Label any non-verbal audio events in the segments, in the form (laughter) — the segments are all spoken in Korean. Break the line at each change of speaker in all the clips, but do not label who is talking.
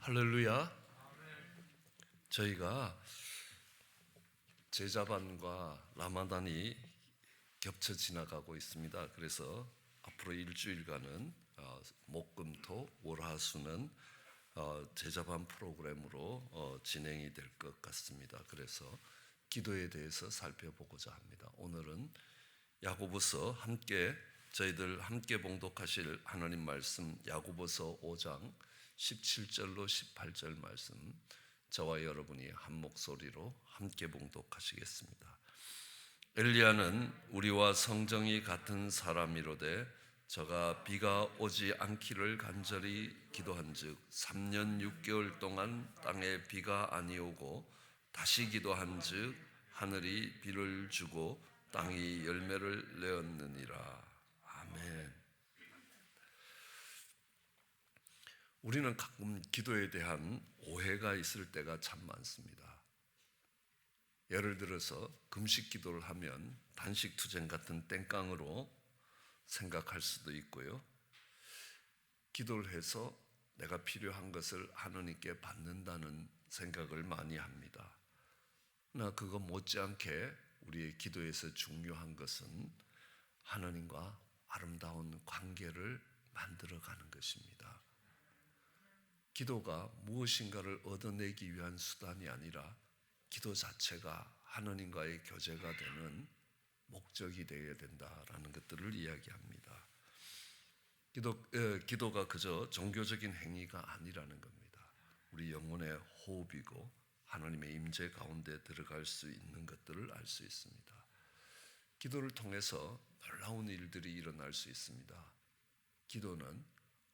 할렐루야. 저희가 제자반과 라마단이 겹쳐 지나가고 있습니다. 그래서 앞으로 일주일간은 어, 목금토 월화수는 어, 제자반 프로그램으로 어, 진행이 될 것 같습니다. 그래서 기도에 대해서 살펴보고자 합니다. 오늘은 야고보서 함께 저희들 함께 봉독하실 하나님 말씀 야고보서 5장 17절로 18절 말씀 저와 여러분이 한 목소리로 함께 봉독하시겠습니다. 엘리야는 우리와 성정이 같은 사람이로되 저가 비가 오지 않기를 간절히 기도한즉 3년 6개월 동안 땅에 비가 아니 오고 다시 기도한즉 하늘이 비를 주고 땅이 열매를 내었느니라. 아멘. 우리는 가끔 기도에 대한 오해가 있을 때가 참 많습니다. 예를 들어서 금식 기도를 하면 단식 투쟁 같은 땡깡으로 생각할 수도 있고요. 기도를 해서 내가 필요한 것을 하나님께 받는다는 생각을 많이 합니다. 나 그거 못지않게 우리의 기도에서 중요한 것은 하나님과 아름다운 관계를 만들어가는 것입니다. 기도가 무엇인가를 얻어내기 위한 수단이 아니라 기도 자체가 하나님과의 교제가 되는 목적이 되어야 된다라는 것들을 이야기합니다. 기도, 에, 기도가 그저 종교적인 행위가 아니라는 겁니다. 우리 영혼의 호흡이고 하나님의 임재 가운데 들어갈 수 있는 것들을 알 수 있습니다. 기도를 통해서 놀라운 일들이 일어날 수 있습니다. 기도는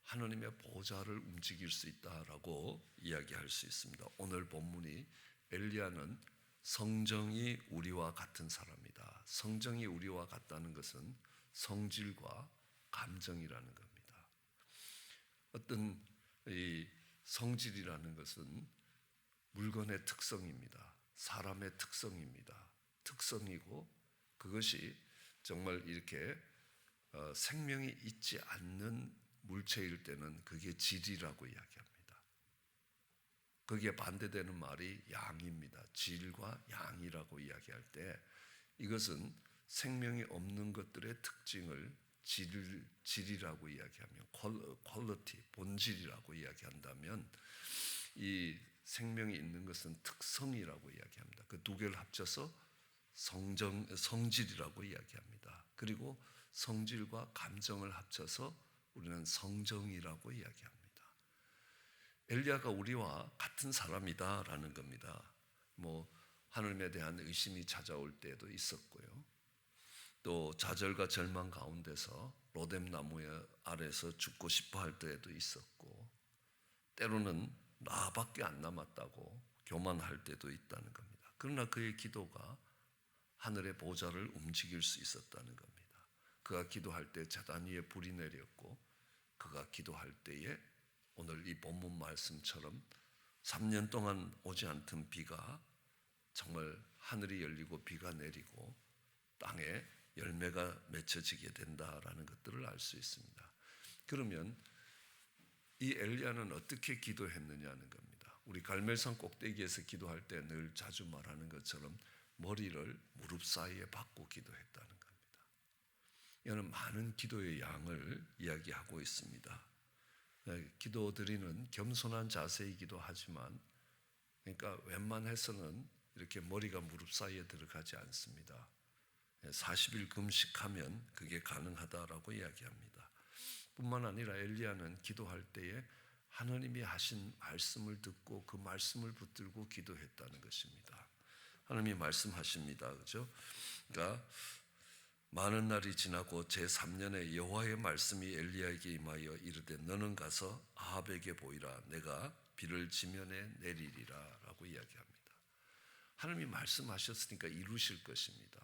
하나님의 보좌를 움직일 수 있다라고 이야기할 수 있습니다. 오늘 본문이 엘리야는 성정이 우리와 같은 사람이다. 성정이 우리와 같다는 것은 성질과 감정이라는 겁니다. 어떤 이 성질이라는 것은 물건의 특성입니다. 사람의 특성입니다. 특성이고 그것이 정말 이렇게 어, 생명이 있지 않는 물체일 때는 그게 질이라고 이야기합니다. 거기에 반대되는 말이 양입니다. 질과 양이라고 이야기할 때 이것은 생명이 없는 것들의 특징을 질, 질이라고 이야기하면 퀄리티, 본질이라고 이야기한다면 이 생명이 있는 것은 특성이라고 이야기합니다. 그 두 개를 합쳐서 성정, 성질이라고 이야기합니다. 그리고 성질과 감정을 합쳐서 우리는 성정이라고 이야기합니다. 엘리야가 우리와 같은 사람이다라는 겁니다. 뭐 하나님에 대한 의심이 찾아올 때도 있었고요. 또 좌절과 절망 가운데서 로뎀 나무의 아래서 죽고 싶어 할 때도 있었고 때로는 나밖에 안 남았다고 교만할 때도 있다는 겁니다. 그러나 그의 기도가 하늘의 보좌를 움직일 수 있었다는 겁니다. 그가 기도할 때 재단 위에 불이 내렸고 기도할 때에 오늘 이 본문 말씀처럼 3년 동안 오지 않던 비가 정말 하늘이 열리고 비가 내리고 땅에 열매가 맺혀지게 된다라는 것들을 알 수 있습니다. 그러면 이 엘리야는 어떻게 기도했느냐는 겁니다. 우리 갈멜산 꼭대기에서 기도할 때 늘 자주 말하는 것처럼 머리를 무릎 사이에 박고 기도했다는 겁니다. 이는 많은 기도의 양을 이야기하고 있습니다. 네, 기도 드리는 겸손한 자세이기도 하지만, 그러니까 웬만해서는 이렇게 머리가 무릎 사이에 들어가지 않습니다. 40일 금식하면 그게 가능하다라고 이야기합니다. 뿐만 아니라 엘리야는 기도할 때에 하나님이 하신 말씀을 듣고 그 말씀을 붙들고 기도했다는 것입니다. 하나님이 말씀하십니다. 그죠? 그러니까 많은 날이 지나고 제 3년에 여호와의 말씀이 엘리야에게 임하여 이르되 너는 가서 아합에게 보이라 내가 비를 지면에 내리리라라고 이야기합니다. 하나님이 말씀하셨으니까 이루실 것입니다.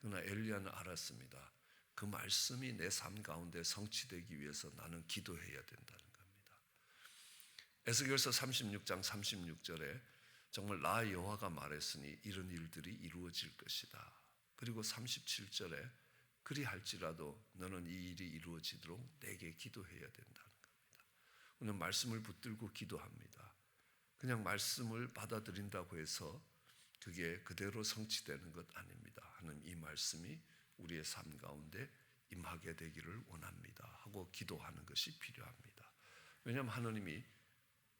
그러나 엘리야는 알았습니다. 그 말씀이 내 삶 가운데 성취되기 위해서 나는 기도해야 된다는 겁니다. 에스겔서 36장 36절에 정말 나 여호와가 말했으니 이런 일들이 이루어질 것이다. 그리고 37절에 그리할지라도 너는 이 일이 이루어지도록 내게 기도해야 된다는 겁니다. 오늘 말씀을 붙들고 기도합니다. 그냥 말씀을 받아들인다고 해서 그게 그대로 성취되는 것 아닙니다. 하는 이 말씀이 우리의 삶 가운데 임하게 되기를 원합니다. 하고 기도하는 것이 필요합니다. 왜냐하면 하나님이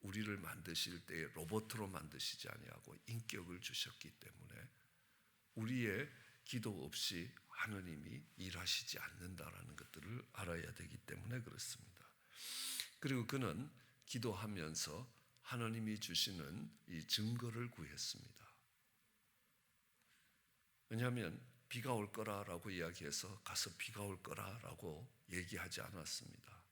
우리를 만드실 때 로봇으로 만드시지 아니하고 인격을 주셨기 때문에 우리의 기도 없이 하나님이 일하시지 않는다라는 것들을 알아야 되기 때문에 그렇습니다. 그리고 그는 기도하면서 하나님이 주시는 이 증거를 구했습니다. 왜냐하면 비가 올 거라라고 이야기해서 가서 비가 올 거라라고 얘기하지 않았습니다.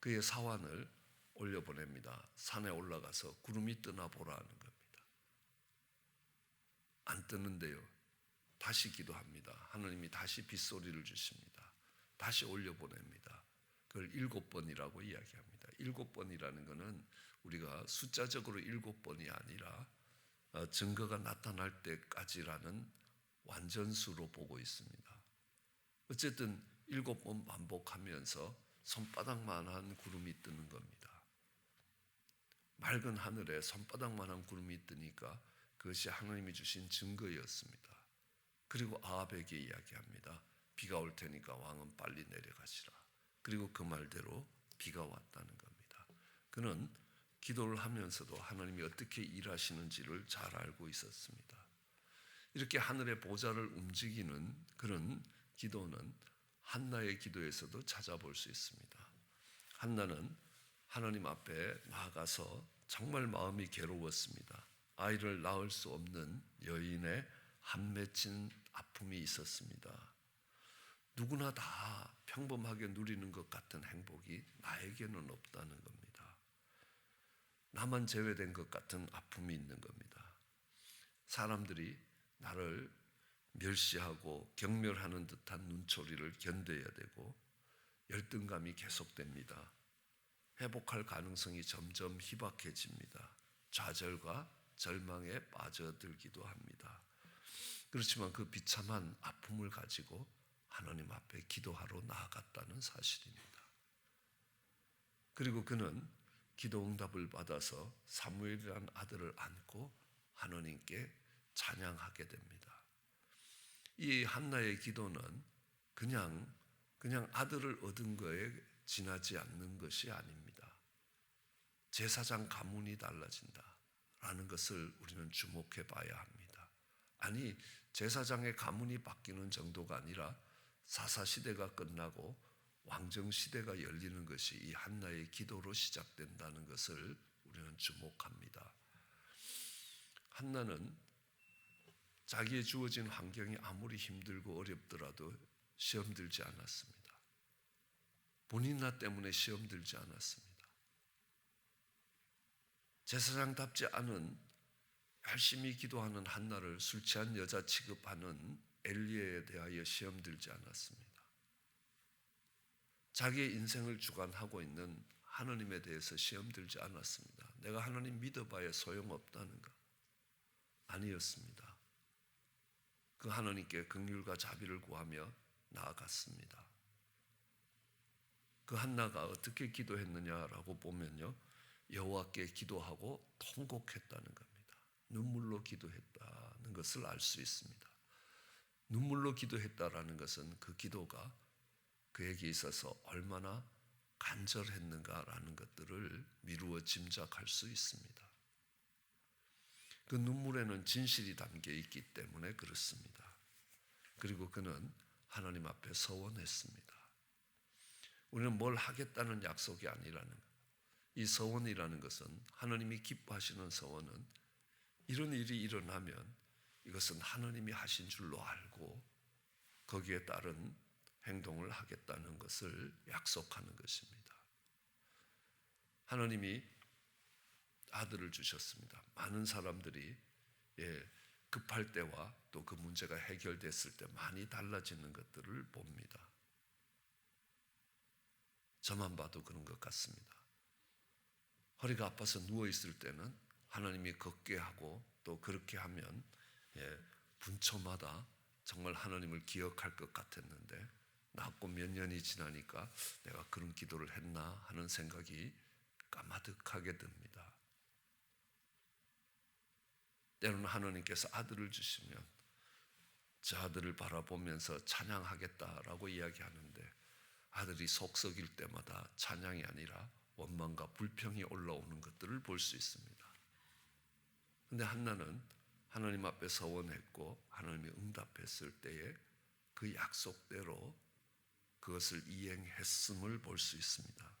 그의 사환을 올려보냅니다. 산에 올라가서 구름이 뜨나 보라는 겁니다. 안 뜨는데요. 다시 기도합니다. 하나님이 다시 빗소리를 주십니다. 다시 올려보냅니다. 그걸 일곱 번이라고 이야기합니다. 일곱 번이라는 것은 우리가 숫자적으로 일곱 번이 아니라 어, 증거가 나타날 때까지라는 완전수로 보고 있습니다. 어쨌든 일곱 번 반복하면서 손바닥만한 구름이 뜨는 겁니다. 맑은 하늘에 손바닥만한 구름이 뜨니까 그것이 하나님이 주신 증거였습니다. 그리고 아합에게 이야기합니다. 비가 올 테니까 왕은 빨리 내려가시라. 그리고 그 말대로 비가 왔다는 겁니다. 그는 기도를 하면서도 하나님이 어떻게 일하시는지를 잘 알고 있었습니다. 이렇게 하늘의 보좌를 움직이는 그런 기도는 한나의 기도에서도 찾아볼 수 있습니다. 한나는 하나님 앞에 나아가서 정말 마음이 괴로웠습니다. 아이를 낳을 수 없는 여인의 한 맺힌 아픔이 있었습니다. 누구나 다 평범하게 누리는 것 같은 행복이 나에게는 없다는 겁니다. 나만 제외된 것 같은 아픔이 있는 겁니다. 사람들이 나를 멸시하고 경멸하는 듯한 눈초리를 견뎌야 되고 열등감이 계속됩니다. 회복할 가능성이 점점 희박해집니다. 좌절과 절망에 빠져들기도 합니다. 그렇지만 그 비참한 아픔을 가지고 하나님 앞에 기도하러 나아갔다는 사실입니다. 그리고 그는 기도 응답을 받아서 사무엘이라는 아들을 안고 하나님께 찬양하게 됩니다. 이 한나의 기도는 그냥 그냥 아들을 얻은 거에 지나지 않는 것이 아닙니다. 제사장 가문이 달라진다라는 것을 우리는 주목해 봐야 합니다. 아니 제사장의 가문이 바뀌는 정도가 아니라 사사 시대가 끝나고 왕정 시대가 열리는 것이 이 한나의 기도로 시작된다는 것을 우리는 주목합니다. 한나는 자기의 주어진 환경이 아무리 힘들고 어렵더라도 시험 들지 않았습니다. 본인 나 때문에 시험 들지 않았습니다. 제사장답지 않은 열심히 기도하는 한나를 술 취한 여자 취급하는 엘리에 대하여 시험 들지 않았습니다. 자기의 인생을 주관하고 있는 하나님에 대해서 시험 들지 않았습니다. 내가 하나님 믿어봐야 소용없다는가? 아니었습니다. 그 하나님께 긍휼과 자비를 구하며 나아갔습니다. 그 한나가 어떻게 기도했느냐라고 보면요. 여호와께 기도하고 통곡했다는 겁니다. 눈물로 기도했다는 것을 알 수 있습니다. 눈물로 기도했다라는 것은 그 기도가 그에게 있어서 얼마나 간절했는가라는 것들을 미루어 짐작할 수 있습니다. 그 눈물에는 진실이 담겨 있기 때문에 그렇습니다. 그리고 그는 하나님 앞에 서원했습니다. 우리는 뭘 하겠다는 약속이 아니라는 것. 이 서원이라는 것은 하나님이 기뻐하시는 서원은 이런 일이 일어나면 이것은 하나님이 하신 줄로 알고 거기에 따른 행동을 하겠다는 것을 약속하는 것입니다. 하나님이 아들을 주셨습니다. 많은 사람들이 예, 급할 때와 또 그 문제가 해결됐을 때 많이 달라지는 것들을 봅니다. 저만 봐도 그런 것 같습니다. 허리가 아파서 누워 있을 때는 하나님이 걷게 하고 또 그렇게 하면 예, 분초마다 정말 하나님을 기억할 것 같았는데 낫고 몇 년이 지나니까 내가 그런 기도를 했나 하는 생각이 까마득하게 듭니다. 때로는 하나님께서 아들을 주시면 저 아들을 바라보면서 찬양하겠다라고 이야기하는데 아들이 속 썩일 때마다 찬양이 아니라 원망과 불평이 올라오는 것들을 볼 수 있습니다. 근데 한나는 하나님 앞에 서원했고 하나님이 응답했을 때에 그 약속대로 그것을 이행했음을 볼 수 있습니다.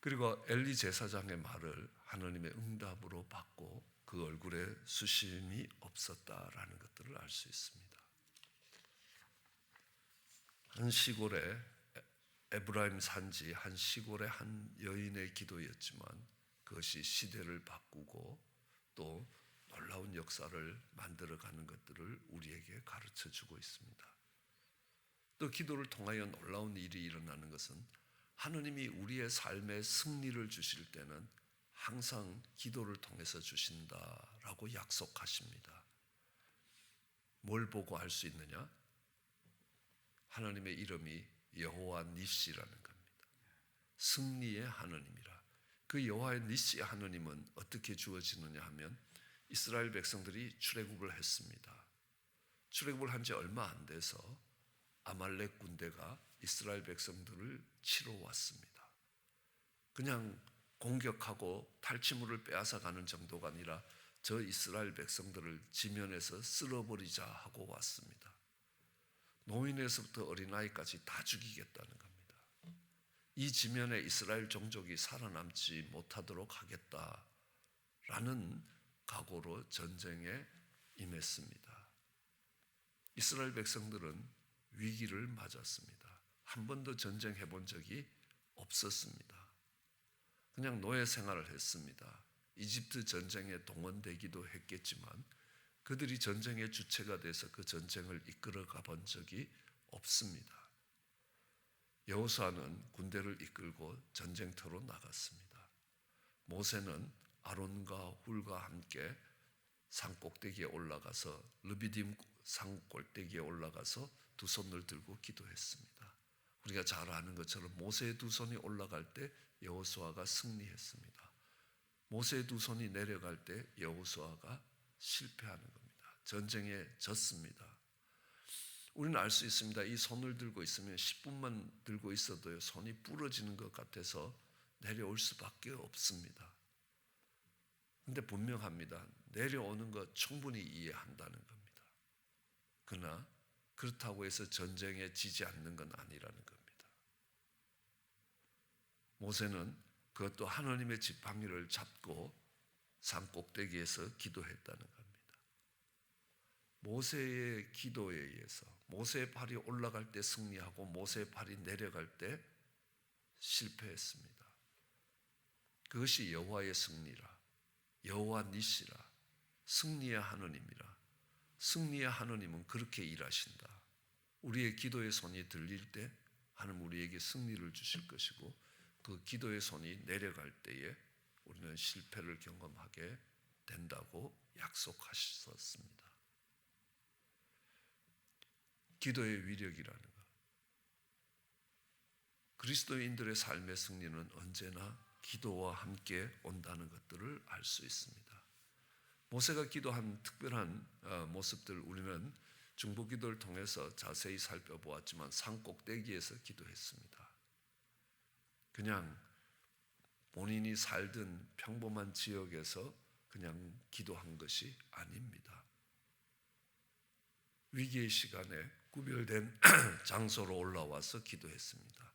그리고 엘리 제사장의 말을 하나님의 응답으로 받고 그 얼굴에 수심이 없었다라는 것들을 알 수 있습니다. 한 시골에 에브라임 산지 한 시골의 한 여인의 기도였지만 그것이 시대를 바꾸고 또 놀라운 역사를 만들어가는 것들을 우리에게 가르쳐 주고 있습니다. 또 기도를 통하여 놀라운 일이 일어나는 것은 하느님이 우리의 삶에 승리를 주실 때는 항상 기도를 통해서 주신다라고 약속하십니다. 뭘 보고 알 수 있느냐? 하나님의 이름이 여호와 니시라는 겁니다. 승리의 하느님이라. 그 여호와의 니시 하느님은 어떻게 주어지느냐 하면 이스라엘 백성들이 출애굽을 했습니다. 출애굽을 한 지 얼마 안 돼서 아말렉 군대가 이스라엘 백성들을 치러 왔습니다. 그냥 공격하고 탈취물을 빼앗아 가는 정도가 아니라 저 이스라엘 백성들을 지면에서 쓸어버리자 하고 왔습니다. 노인에서부터 어린아이까지 다 죽이겠다는 겁니다. 이 지면에 이스라엘 종족이 살아남지 못하도록 하겠다라는 각오로 전쟁에 임했습니다. 이스라엘 백성들은 위기를 맞았습니다. 한 번도 전쟁해 본 적이 없었습니다. 그냥 노예 생활을 했습니다. 이집트 전쟁에 동원되기도 했겠지만 그들이 전쟁의 주체가 돼서 그 전쟁을 이끌어 가 본 적이 없습니다. 여호수아는 군대를 이끌고 전쟁터로 나갔습니다. 모세는 아론과 훌과 함께 산 꼭대기에 올라가서 르비딤 산 꼭대기에 올라가서 두 손을 들고 기도했습니다. 우리가 잘 아는 것처럼 모세의 두 손이 올라갈 때 여호수아가 승리했습니다. 모세의 두 손이 내려갈 때 여호수아가 실패하는 겁니다. 전쟁에 졌습니다. 우리는 알 수 있습니다. 이 손을 들고 있으면 10분만 들고 있어도 손이 부러지는 것 같아서 내려올 수밖에 없습니다. 근데 분명합니다. 내려오는 것 충분히 이해한다는 겁니다. 그러나 그렇다고 해서 전쟁에 지지 않는 건 아니라는 겁니다. 모세는 그것도 하나님의 지팡이를 잡고 산 꼭대기에서 기도했다는 겁니다. 모세의 기도에 의해서 모세의 팔이 올라갈 때 승리하고 모세의 팔이 내려갈 때 실패했습니다. 그것이 여호와의 승리라. 여호와 니시라. 승리의 하느님이라. 승리의 하느님은 그렇게 일하신다. 우리의 기도의 손이 들릴 때 하나님 우리에게 승리를 주실 것이고 그 기도의 손이 내려갈 때에 우리는 실패를 경험하게 된다고 약속하셨습니다. 기도의 위력이라는 것. 그리스도인들의 삶의 승리는 언제나 기도와 함께 온다는 것들을 알 수 있습니다. 모세가 기도한 특별한 어, 모습들 우리는 중보 기도를 통해서 자세히 살펴보았지만 산 꼭대기에서 기도했습니다. 그냥 본인이 살던 평범한 지역에서 그냥 기도한 것이 아닙니다. 위기의 시간에 구별된 (clears throat) 장소로 올라와서 기도했습니다.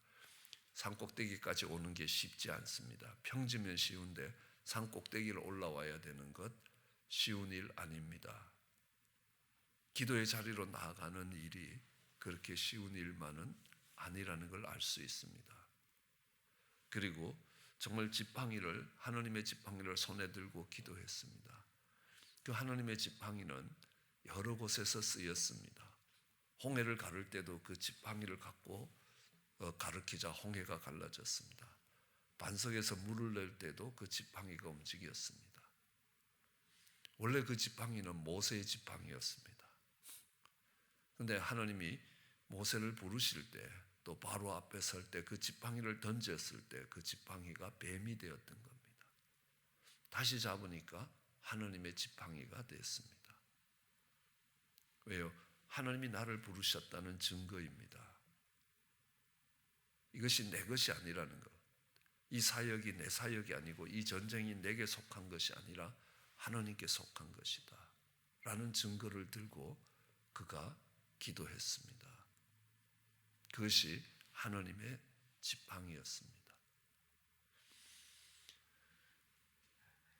산 꼭대기까지 오는 게 쉽지 않습니다. 평지면 쉬운데 산 꼭대기를 올라와야 되는 것 쉬운 일 아닙니다. 기도의 자리로 나아가는 일이 그렇게 쉬운 일만은 아니라는 걸 알 수 있습니다. 그리고 정말 지팡이를 하나님의 지팡이를 손에 들고 기도했습니다. 그 하나님의 지팡이는 여러 곳에서 쓰였습니다. 홍해를 가를 때도 그 지팡이를 갖고 어, 가르키자 홍해가 갈라졌습니다. 반석에서 물을 낼 때도 그 지팡이가 움직였습니다. 원래 그 지팡이는 모세의 지팡이였습니다. 근데 하나님이 모세를 부르실 때 또 바로 앞에 설 때 그 지팡이를 던졌을 때 그 지팡이가 뱀이 되었던 겁니다. 다시 잡으니까 하나님의 지팡이가 됐습니다. 왜요? 하나님이 나를 부르셨다는 증거입니다. 이것이 내 것이 아니라는 것. 이 사역이 내 사역이 아니고 이 전쟁이 내게 속한 것이 아니라 하나님께 속한 것이다. 라는 증거를 들고 그가 기도했습니다. 그것이 하나님의 지팡이였습니다.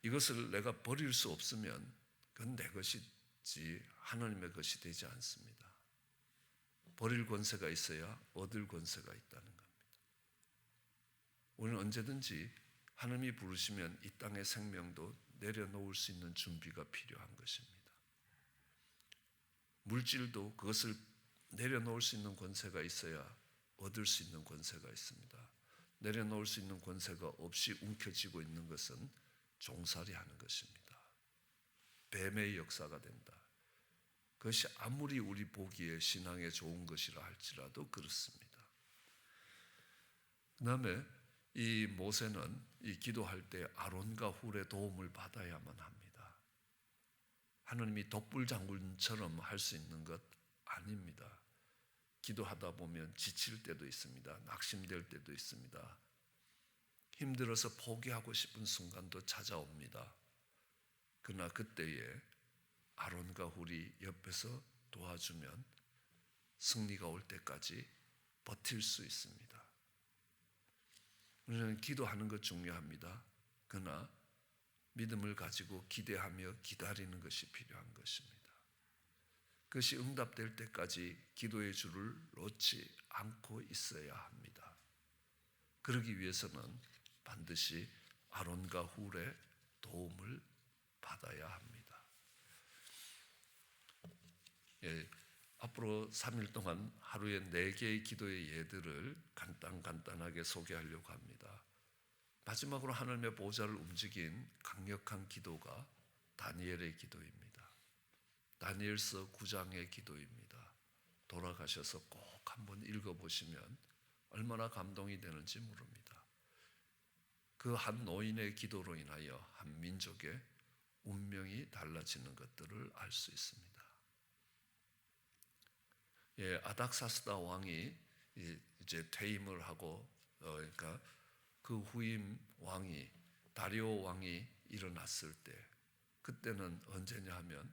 이것을 내가 버릴 수 없으면 그건 내 것이 지 하나님의 것이 되지 않습니다. 버릴 권세가 있어야 얻을 권세가 있다는 겁니다. 우리는 언제든지 하나님이 부르시면 이 땅의 생명도 내려놓을 수 있는 준비가 필요한 것입니다. 물질도 그것을 내려놓을 수 있는 권세가 있어야 얻을 수 있는 권세가 있습니다. 내려놓을 수 있는 권세가 없이 움켜쥐고 있는 것은 종살이 하는 것입니다. 뱀의 역사가 된다. 그것이 아무리 우리 보기에 신앙에 좋은 것이라 할지라도 그렇습니다. 그 다음에 이 모세는 이 기도할 때 아론과 훌의 도움을 받아야만 합니다. 하나님이 독불 장군처럼 할 수 있는 것 아닙니다. 기도하다 보면 지칠 때도 있습니다. 낙심될 때도 있습니다. 힘들어서 포기하고 싶은 순간도 찾아옵니다. 그러나 그때에 아론과 훌이 옆에서 도와주면 승리가 올 때까지 버틸 수 있습니다. 우리는 기도하는 것 중요합니다. 그러나 믿음을 가지고 기대하며 기다리는 것이 필요한 것입니다. 그것이 응답될 때까지 기도의 줄을 놓지 않고 있어야 합니다. 그러기 위해서는 반드시 아론과 훌의 도움을 받아야 합니다. 예, 앞으로 3일 동안 하루에 4개의 기도의 예들을 간단 간단하게 소개하려고 합니다. 마지막으로 하나님의 보좌를 움직인 강력한 기도가 다니엘의 기도입니다. 다니엘서 9장의 기도입니다. 돌아가셔서 꼭 한번 읽어보시면 얼마나 감동이 되는지 모릅니다. 그 한 노인의 기도로 인하여 한 민족의 운명이 달라지는 것들을 알 수 있습니다. 예, 아닥사스다 왕이 이제 퇴임을 하고 어, 그러니까 그 후임 왕이 다리오 왕이 일어났을 때 그때는 언제냐 하면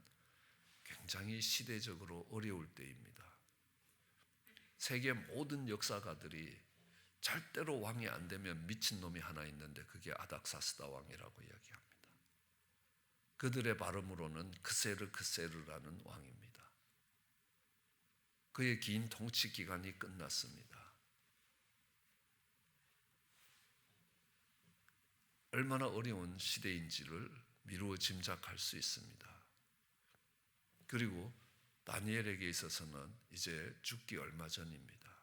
굉장히 시대적으로 어려울 때입니다. 세계 모든 역사가들이 절대로 왕이 안 되면 미친 놈이 하나 있는데 그게 아닥사스다 왕이라고 이야기합니다. 그들의 발음으로는 크세르 크세르라는 왕입니다. 그의 긴 통치 기간이 끝났습니다. 얼마나 어려운 시대인지를 미루어 짐작할 수 있습니다. 그리고 다니엘에게 있어서는 이제 죽기 얼마 전입니다.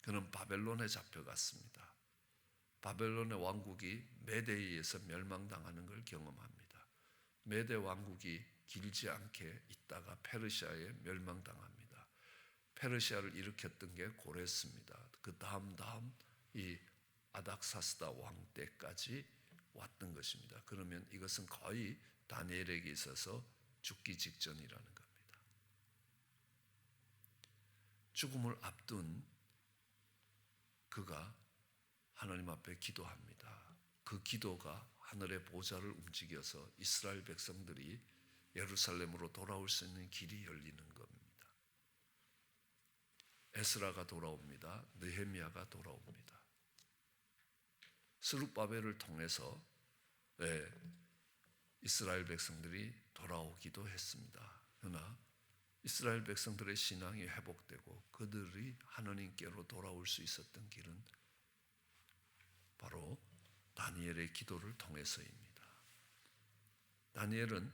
그는 바벨론에 잡혀갔습니다. 바벨론의 왕국이 메대에 서 멸망당하는 걸 경험합니다. 메대 왕국이 길지 않게 있다가 페르시아에 멸망당합니다. 페르시아를 일으켰던 게 고레스입니다. 그 다음 다음 이 아닥사스다 왕 때까지 왔던 것입니다. 그러면 이것은 거의 다니엘에게 있어서 죽기 직전이라는 겁니다. 죽음을 앞둔 그가 하나님 앞에 기도합니다. 그 기도가 하늘의 보좌를 움직여서 이스라엘 백성들이 예루살렘으로 돌아올 수 있는 길이 열리는 겁니다. 에스라가 돌아옵니다. 느헤미야가 돌아옵니다. 스룹바벨을 통해서 네, 이스라엘 백성들이 돌아오기도 했습니다. 그러나 이스라엘 백성들의 신앙이 회복되고 그들이 하나님께로 돌아올 수 있었던 길은 바로 다니엘의 기도를 통해서입니다. 다니엘은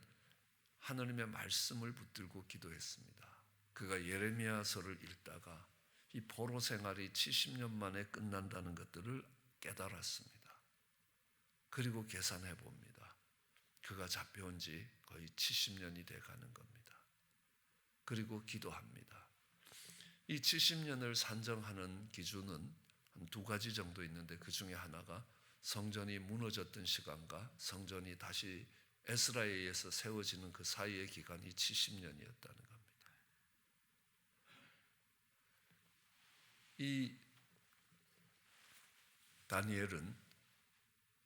하나님의 말씀을 붙들고 기도했습니다. 그가 예레미야서를 읽다가 이 포로 생활이 70년 만에 끝난다는 것들을 깨달았습니다. 그리고 계산해 봅니다. 그가 잡혀온 지 거의 70년이 돼 가는 겁니다. 그리고 기도합니다. 이 70년을 산정하는 기준은 한 두 가지 정도 있는데 그 중에 하나가 성전이 무너졌던 시간과 성전이 다시 에스라에 의해서 세워지는 그 사이의 기간이 70년이었다는 겁니다. 이 다니엘은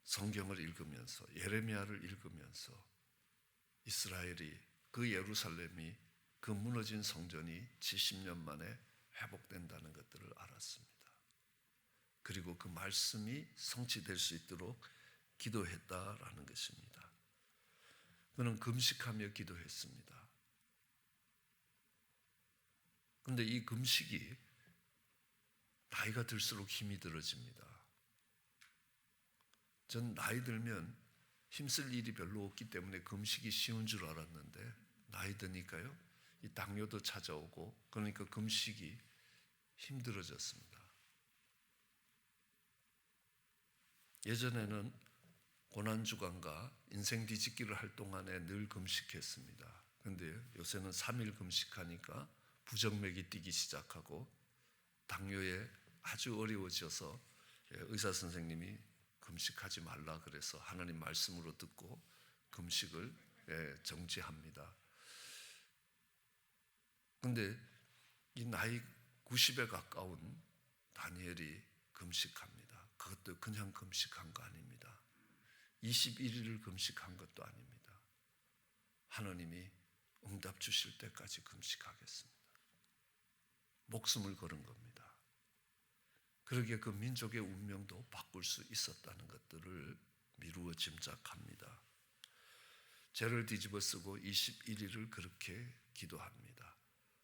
성경을 읽으면서 예레미야를 읽으면서 이스라엘이 그 예루살렘이 그 무너진 성전이 70년 만에 회복된다는 것들을 알았습니다. 그리고 그 말씀이 성취될 수 있도록 기도했다라는 것입니다. 그는 금식하며 기도했습니다. 근데 이 금식이 나이가 들수록 힘이 들어집니다. 전 나이 들면 힘쓸 일이 별로 없기 때문에 금식이 쉬운 줄 알았는데 나이 드니까요. 이 당뇨도 찾아오고 그러니까 금식이 힘들어졌습니다. 예전에는 고난 주간과 인생 뒤집기를 할 동안에 늘 금식했습니다. 근데 요새는 3일 금식하니까 부정맥이 뛰기 시작하고 당뇨에 아주 어려워져서 예, 의사 선생님이 금식하지 말라 그래서 하나님 말씀으로 듣고 금식을 예, 정지합니다. 근데 이 나이 90에 가까운 다니엘이 금식합니다. 그것도 그냥 금식한 거 아닙니다. 21일을 금식한 것도 아닙니다. 하나님이 응답 주실 때까지 금식하겠습니다. 목숨을 걸은 겁니다. 그러기에 그 민족의 운명도 바꿀 수 있었다는 것들을 미루어 짐작합니다. 죄를 뒤집어 쓰고 21일을 그렇게 기도합니다.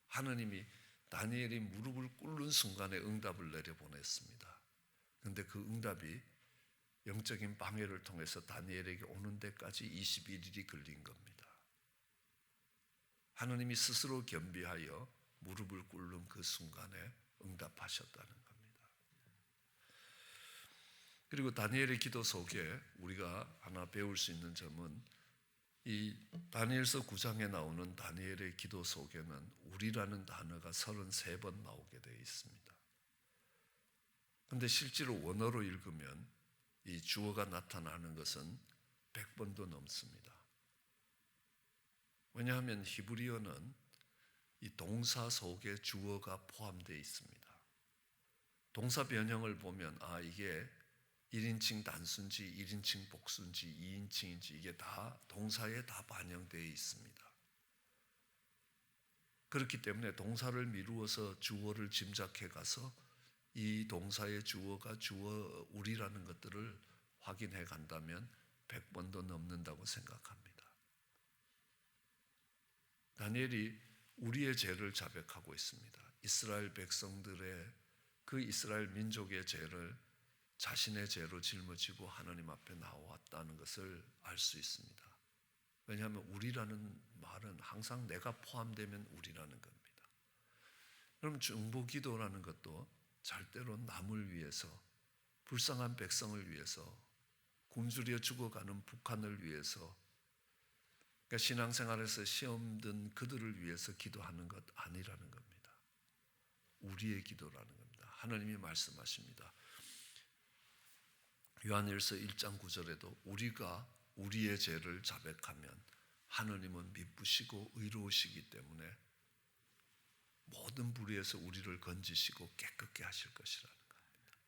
하나님이 다니엘이 무릎을 꿇는 순간에 응답을 내려보냈습니다. 그런데 그 응답이 영적인 방해를 통해서 다니엘에게 오는 데까지 21일이 걸린 겁니다. 하나님이 스스로 겸비하여 무릎을 꿇는 그 순간에 응답하셨다는 겁니다. 그리고 다니엘의 기도 속에 우리가 하나 배울 수 있는 점은 이 다니엘서 9장에 나오는 다니엘의 기도 속에는 우리라는 단어가 33번 나오게 되어 있습니다. 근데 실제로 원어로 읽으면 이 주어가 나타나는 것은 100번도 넘습니다. 왜냐하면 히브리어는 이 동사 속에 주어가 포함되어 있습니다. 동사 변형을 보면 아 이게 1인칭 단수인지 1인칭 복수인지 2인칭인지 이게 다 동사에 다 반영되어 있습니다. 그렇기 때문에 동사를 미루어서 주어를 짐작해 가서 이 동사의 주어가 주어 우리라는 것들을 확인해 간다면 100번도 넘는다고 생각합니다. 다니엘이 우리의 죄를 자백하고 있습니다. 이스라엘 백성들의 그 이스라엘 민족의 죄를 자신의 죄로 짊어지고 하나님 앞에 나왔다는 것을 알 수 있습니다. 왜냐하면 우리라는 말은 항상 내가 포함되면 우리라는 겁니다. 그럼 중보 기도라는 것도 절대로 남을 위해서 불쌍한 백성을 위해서 굶주려 죽어가는 북한을 위해서 그러니까 신앙생활에서 시험 든 그들을 위해서 기도하는 것 아니라는 겁니다. 우리의 기도라는 겁니다. 하나님이 말씀하십니다. 요한일서 1장 9절에도 우리가 우리의 죄를 자백하면 하나님은 미쁘시고 의로우시기 때문에 모든 불의에서 우리를 건지시고 깨끗게 하실 것이라는 겁니다.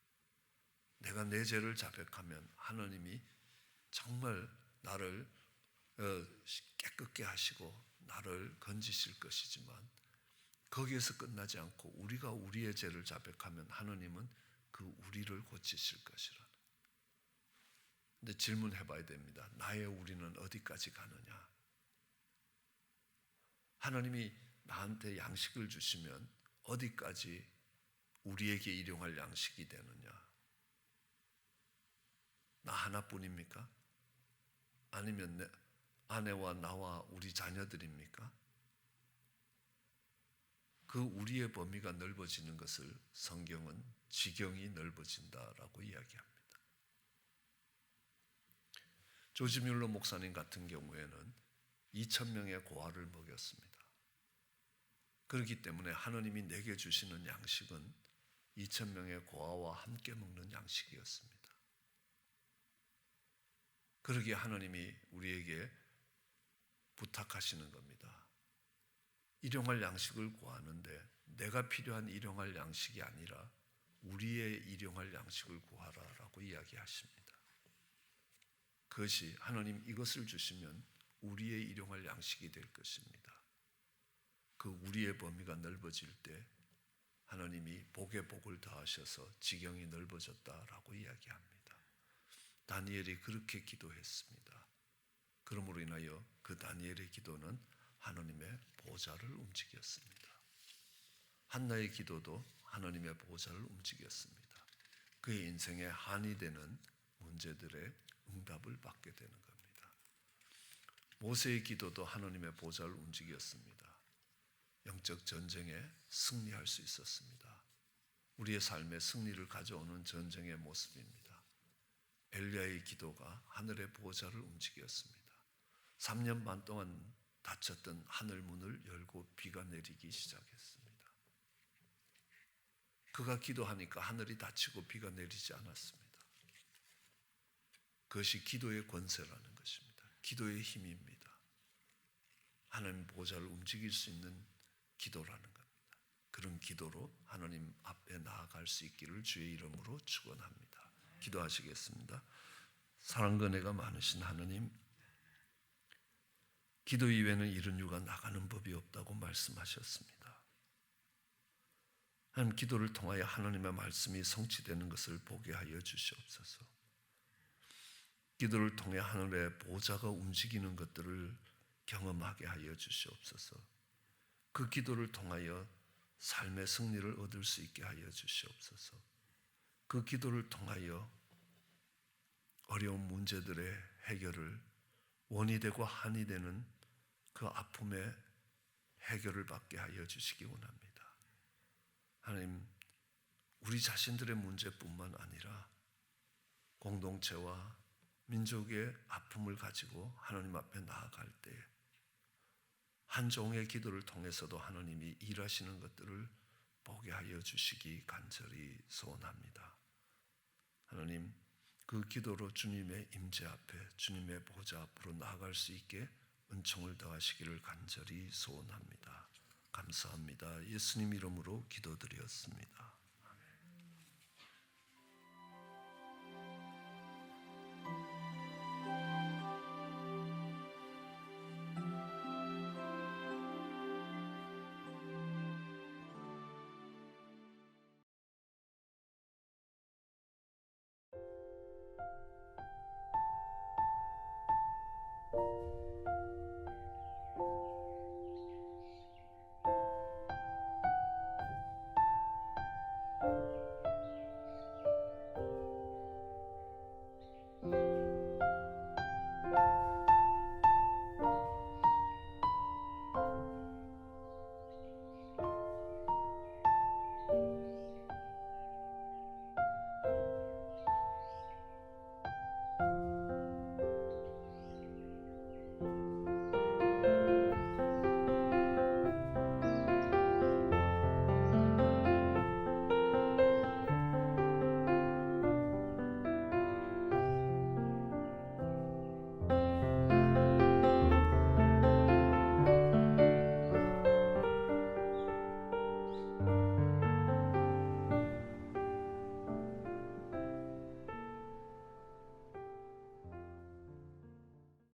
내가 내 죄를 자백하면 하나님이 정말 나를 어, 깨끗게 하시고 나를 건지실 것이지만 거기에서 끝나지 않고 우리가 우리의 죄를 자백하면 하나님은 그 우리를 고치실 것이라. 근데 질문해 봐야 됩니다. 나의 우리는 어디까지 가느냐? 하나님이 나한테 양식을 주시면 어디까지 우리에게 일용할 양식이 되느냐? 나 하나뿐입니까? 아니면 내 아내와 나와 우리 자녀들입니까? 그 우리의 범위가 넓어지는 것을 성경은 지경이 넓어진다라고 이야기합니다. 조지 뮬러 목사님 같은 경우에는 2천 명의 고아를 먹였습니다. 그렇기 때문에 하나님이 내게 주시는 양식은 2천 명의 고아와 함께 먹는 양식이었습니다. 그러기에 하나님이 우리에게 부탁하시는 겁니다. 일용할 양식을 구하는데 내가 필요한 일용할 양식이 아니라 우리의 일용할 양식을 구하라라고 이야기하십니다. 그것이 하나님 이것을 주시면 우리의 일용할 양식이 될 것입니다. 그 우리의 범위가 넓어질 때 하나님이 복에 복을 더하셔서 지경이 넓어졌다라고 이야기합니다. 다니엘이 그렇게 기도했습니다. 그러므로 인하여 그 다니엘의 기도는 하나님의 보좌를 움직였습니다. 한나의 기도도 하나님의 보좌를 움직였습니다. 그의 인생에 한이 되는 문제들의 응답을 받게 되는 겁니다. 모세의 기도도 하나님의 보좌를 움직였습니다. 영적 전쟁에 승리할 수 있었습니다. 우리의 삶에 승리를 가져오는 전쟁의 모습입니다. 엘리야의 기도가 하늘의 보좌를 움직였습니다. 3년 반 동안 닫혔던 하늘 문을 열고 비가 내리기 시작했습니다. 그가 기도하니까 하늘이 닫히고 비가 내리지 않았습니다. 그것이 기도의 권세라는 것입니다. 기도의 힘입니다. 하나님 보좌를 움직일 수 있는 기도라는 겁니다. 그런 기도로 하나님 앞에 나아갈 수 있기를 주의 이름으로 축원합니다. 기도하시겠습니다. 사랑과 은가 많으신 하나님, 기도 이외에는 이런 유가 나가는 법이 없다고 말씀하셨습니다. 하나님 기도를 통하여 하나님의 말씀이 성취되는 것을 보게 하여 주시옵소서. 기도를 통해 하늘의 보좌가 움직이는 것들을 경험하게 하여 주시옵소서. 그 기도를 통하여 삶의 승리를 얻을 수 있게 하여 주시옵소서. 그 기도를 통하여 어려운 문제들의 해결을 원이 되고 한이 되는 그 아픔의 해결을 받게 하여 주시기 원합니다. 하나님, 우리 자신들의 문제뿐만 아니라 공동체와 민족의 아픔을 가지고 하나님 앞에 나아갈 때 한 종의 기도를 통해서도 하나님이 일하시는 것들을 보게 하여 주시기 간절히 소원합니다. 하나님, 그 기도로 주님의 임재 앞에 주님의 보좌 앞으로 나아갈 수 있게 은총을 더하시기를 간절히 소원합니다. 감사합니다. 예수님 이름으로 기도드렸습니다.